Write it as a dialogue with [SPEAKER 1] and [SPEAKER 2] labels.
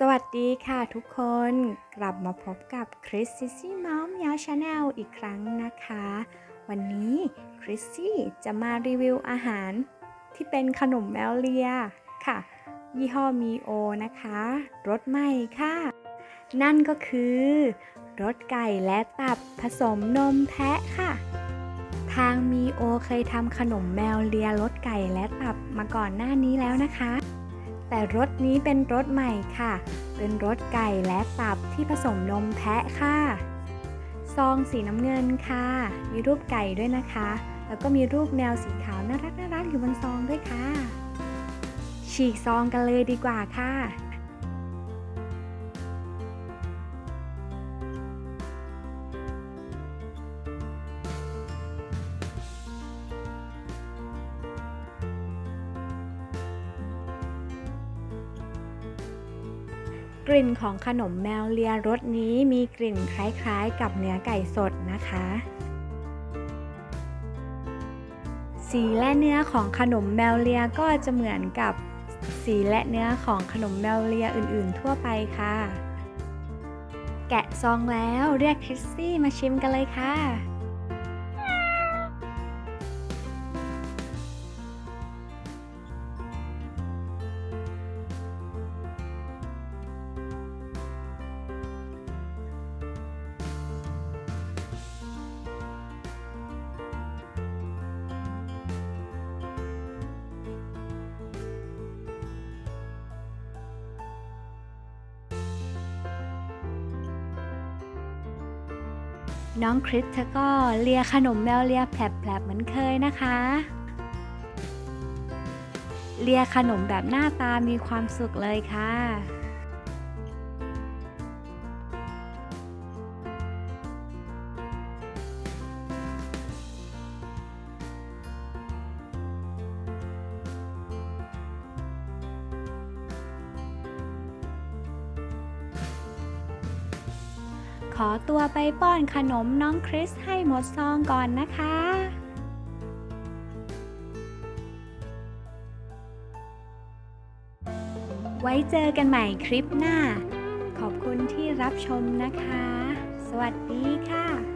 [SPEAKER 1] สวัสดีค่ะทุกคนกลับมาพบกับคริสซิซี่มอมยาชาแนลอีกครั้งนะคะ วันนี้คริสซี่จะมารีวิวอาหารที่เป็นขนมแมวเลียค่ะ ยี่ห้อมีโอนะคะรสใหม่ค่ะ นั่นก็คือรสไก่และตับผสมนมแพะค่ะ ทางมีโอเคยทำขนมแมวเลียรสไก่และตับมาก่อนหน้านี้แล้วนะคะ แต่รสนี้เป็นรสใหม่ค่ะ เป็นรสไก่และตับที่ผสมนมแพะค่ะ ซองสีน้ำเงินค่ะ มีรูปไก่ด้วยนะคะ แล้วก็มีรูปแมวสีขาวน่ารักน่ารักอยู่บนซองด้วยค่ะ ฉีกซองกันเลยดีกว่าค่ะ กลิ่นของขนมแมวเลียรสนี้มีกลิ่นคล้ายๆ กับเนื้อไก่สดนะคะ สีและเนื้อของขนมแมวเลียก็จะเหมือนกับสีและเนื้อของขนมแมวเลียอื่นๆ ทั่วไปค่ะ แกะซองแล้วเรียกคิสซี่มาชิมกันเลยค่ะ น้องคริสเธอก็เลียขนมแมวเลียแผลบๆเหมือนเคยนะคะ เลียขนมแบบหน้าตามีความสุขเลยค่ะ ขอตัวไปป้อนขนมน้องคริสให้หมดซองก่อนนะคะไว้เจอกันใหม่คลิปหน้า ขอบคุณที่รับชมนะคะ สวัสดีค่ะ